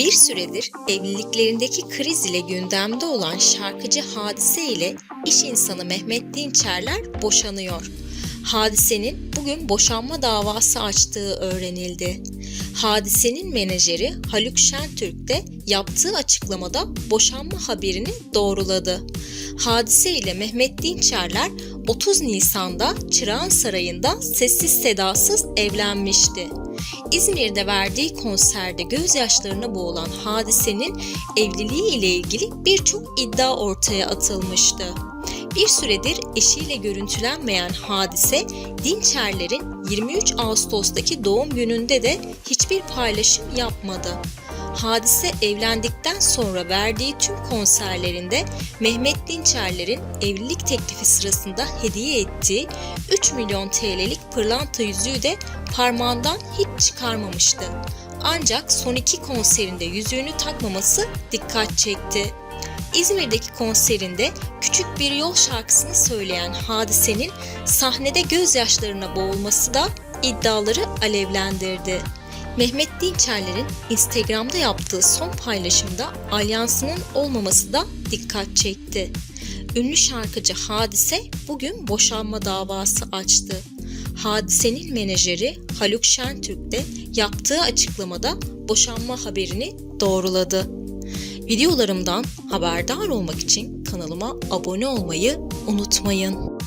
Bir süredir evliliklerindeki kriz ile gündemde olan şarkıcı Hadise ile iş insanı Mehmet Dinçerler boşanıyor. Hadise'nin bugün boşanma davası açtığı öğrenildi. Hadise'nin menajeri Haluk Şentürk de yaptığı açıklamada boşanma haberini doğruladı. Hadise ile Mehmet Dinçerler 30 Nisan'da Çırağan Sarayı'nda sessiz sedasız evlenmişti. İzmir'de verdiği konserde gözyaşlarına boğulan hadisenin evliliği ile ilgili birçok iddia ortaya atılmıştı. Bir süredir eşiyle görüntülenmeyen hadise, Dinçerler'in 23 Ağustos'taki doğum gününde de hiçbir paylaşım yapmadı. Hadise evlendikten sonra verdiği tüm konserlerinde Mehmet Dinçerler'in evlilik teklifi sırasında hediye ettiği 3 milyon TL'lik pırlanta yüzüğü de parmağından hiç çıkarmamıştı. Ancak son iki konserinde yüzüğünü takmaması dikkat çekti. İzmir'deki konserinde Küçük Bir Yol şarkısını söyleyen Hadise'nin sahnede gözyaşlarına boğulması da iddiaları alevlendirdi. Mehmet Dinçerler'in Instagram'da yaptığı son paylaşımda alyansının olmaması da dikkat çekti. Ünlü şarkıcı Hadise bugün boşanma davası açtı. Hadise'nin menajeri Haluk Şentürk de yaptığı açıklamada boşanma haberini doğruladı. Videolarımdan haberdar olmak için kanalıma abone olmayı unutmayın.